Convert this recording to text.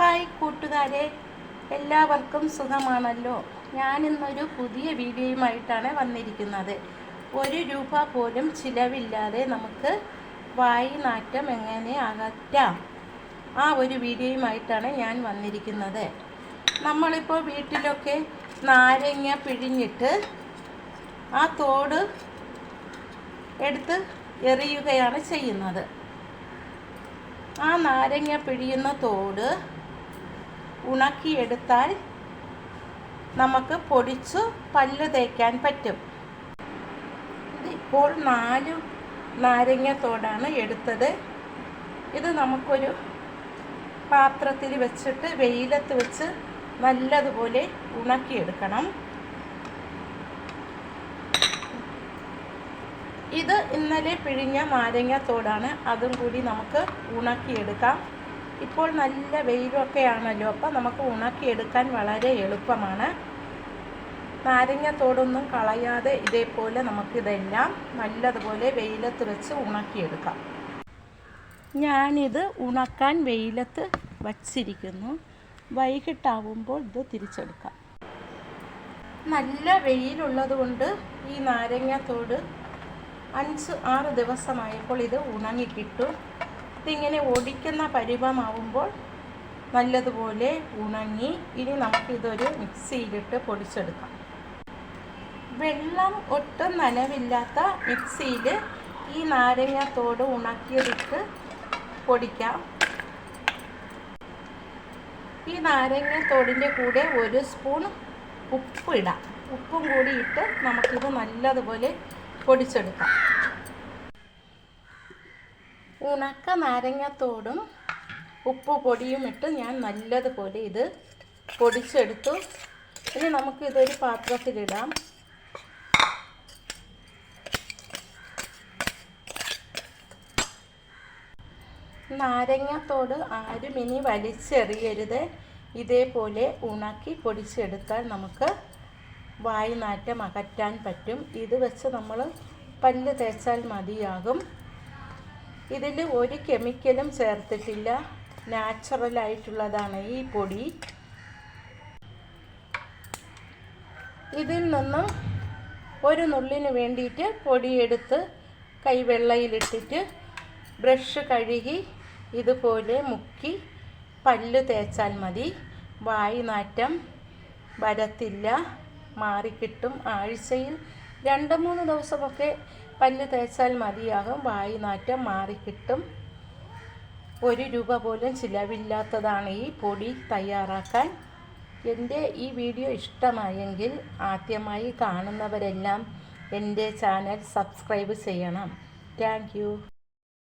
Hi കൂട്ടുകാരെ എല്ലാവർക്കും സുഖമാണല്ലോ? ഞാൻ ഇന്നൊരു പുതിയ വീഡിയോയുമായിട്ടാണ് വന്നിരിക്കുന്നത്. ഒരു രൂപ പോലും ചിലവില്ലാതെ നമുക്ക് വായി നാറ്റം എങ്ങനെ അകറ്റാം? ആ ഒരു വീഡിയോയുമായിട്ടാണ് ഞാൻ വന്നിരിക്കുന്നത്. നമ്മളിപ്പോൾ വീട്ടിലൊക്കെ നാരങ്ങ പിഴിഞ്ഞിട്ട് ആ തോട് എടുത്ത് എറിയുകയാണ് ചെയ്യുന്നത്. ആ നാരങ്ങ പിഴിയുന്ന തോട് ഉണക്കിയെടുത്താൽ നമുക്ക് പൊടിച്ചു പല്ല് തേക്കാൻ പറ്റും. ഇപ്പോൾ നാല് നാരങ്ങ തോടാണ് എടുത്തത്. ഇത് നമുക്കൊരു പാത്രത്തിൽ വെച്ചിട്ട് വെയിലത്ത് വെച്ച് നല്ലതുപോലെ ഉണക്കിയെടുക്കണം ഇത് ഇന്നലെ പിഴിഞ്ഞ നാരങ്ങത്തോടാണ് അതും കൂടി നമുക്ക് ഉണക്കിയെടുക്കാം ഇപ്പോൾ നല്ല വെയിലൊക്കെ ആണല്ലോ അപ്പം നമുക്ക് ഉണക്കിയെടുക്കാൻ വളരെ എളുപ്പമാണ്. നാരങ്ങ നാരങ്ങത്തോടൊന്നും കളയാതെ ഇതേപോലെ നമുക്കിതെല്ലാം നല്ലതുപോലെ വെയിലത്ത് വെച്ച് ഉണക്കിയെടുക്കാം. ഞാനിത് ഉണക്കാൻ വെയിലത്ത് വച്ചിരിക്കുന്നു. വൈകിട്ടാവുമ്പോൾ ഇത് തിരിച്ചെടുക്കാം. നല്ല വെയിലുള്ളത് കൊണ്ട് ഈ നാരങ്ങ തോട് അഞ്ച് ആറ് ദിവസമായപ്പോൾ ഇത് ഉണങ്ങിക്കിട്ടും. ഇതിങ്ങനെ ഒടിക്കുന്ന പരിവമാവുമ്പോൾ നല്ലതുപോലെ ഉണങ്ങി ഇനി നമുക്കിതൊരു മിക്സിയിലിട്ട് പൊടിച്ചെടുക്കാം. വെള്ളം ഒട്ടും നനവില്ലാത്ത മിക്സിയിൽ ഈ നാരങ്ങത്തോട് ഉണക്കിയതിട്ട് പൊടിക്കാം. ഈ നാരങ്ങത്തോടിന്റെ കൂടെ ഒരു സ്പൂൺ ഉപ്പ് ഇടാം ഉപ്പും കൂടി ഇട്ട് നമുക്കിത് നല്ലതുപോലെ പൊടിച്ചെടുക്കാം. ഉണക്ക നാരങ്ങത്തോടും ഉപ്പ് പൊടിയും ഇട്ട് ഞാൻ നല്ലതുപോലെ ഇത് പൊടിച്ചെടുത്തു. ഇനി നമുക്ക് ഇതൊരു പാത്രത്തിലിടാം. നാരങ്ങത്തോട് ആരും ഇനി വലിച്ചെറിയരുത്. ഇതേപോലെ ഉണക്കി പൊടിച്ചെടുത്താൽ നമുക്ക് വായു നാറ്റം അകറ്റാൻ പറ്റും. ഇത് വെച്ച് നമ്മൾ പല്ല് തേച്ചാൽ മതിയാകും. ഇതിൽ ഒരു കെമിക്കലും ചേർത്തിട്ടില്ല. നാച്ചുറലായിട്ടുള്ളതാണ് ഈ പൊടി. ഇതിൽ നിന്നും ഒരു നുള്ളിന് വേണ്ടിയിട്ട് പൊടിയെടുത്ത് കൈവെള്ളയിലിട്ടിട്ട് ബ്രഷ് കഴുകി ഇതുപോലെ മുക്കി പല്ല് തേച്ചാൽ മതി. വായു നാറ്റം വരത്തില്ല. മാറിക്കിട്ടും. ആഴ്ചയിൽ രണ്ട് മൂന്ന് ദിവസമൊക്കെ പല്ല് തേച്ചാൽ മതിയാകും വായു നാറ്റം മാറിക്കിട്ടും. ഒരു രൂപ പോലും ചിലവില്ലാത്തതാണ് ഈ പൊടി തയ്യാറാക്കാൻ. എന്റെ ഈ വീഡിയോ ഇഷ്ടമായെങ്കിൽ ആദ്യമായി കാണുന്നവരെല്ലാം എന്റെ ചാനൽ സബ്സ്ക്രൈബ് ചെയ്യണം. താങ്ക്